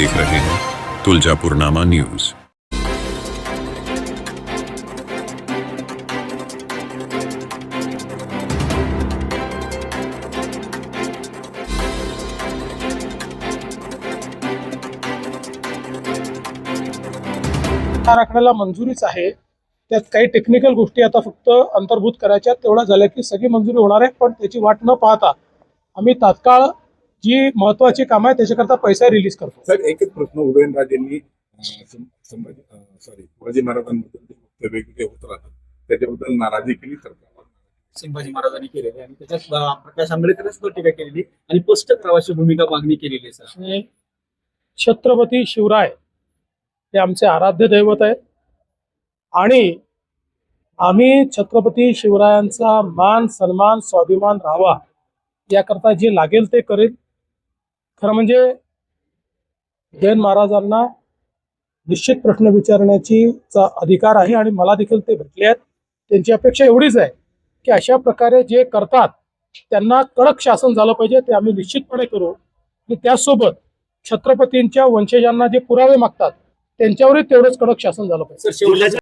देख रहे हैं तुलजापुरनामा न्यूज। आराखड्याला मंजुरीच आहे. त्यात काही टेक्निकल गोष्टी आता फक्त अंतर्भूत करायच्या तेवढ्या झाल्या की सगळी मंजुरी होणार आहे पण त्याची वाट न पाहता आम्ही तात्काळ जी महत्वाची कामं आहे त्याच्याकरता पैसा रिलीज करतो. सर एकच प्रश्न उदयनराजेंनी सॉरी शिवाजी महाराजांबद्दल वेगवेगळे होत राहतात त्याच्याबद्दल नाराजी केली सरकारवर? संभाजी महाराजांनी केलेले आणि त्याच्यात प्रकाश आंबेडकरच तो टीका केलेली आणि स्पष्ट करावाची भूमिका मागणी केलेली आहे सर. छत्रपती शिवराय हे आमचे आराध्य दैवत आहेत. आणि आम्ही छत्रपती शिवरायांचा मान सन्मान स्वाभिमान राहावा याकरता जे लागेल ते करेल. खरं म्हणजे जैन महाराजांना निश्चित प्रश्न विचारण्याची चा अधिकार आहे आणि मला देखील ते भेटले आहेत. त्यांची अपेक्षा एवढीच आहे की अशा प्रकारे जे करतात त्यांना कडक शासन झालं पाहिजे ते आम्ही निश्चितपणे करू. आणि त्यासोबत छत्रपतींच्या वंशजांना जे पुरावे मागतात त्यांच्यावरही तेवढंच कडक शासन झालं पाहिजे.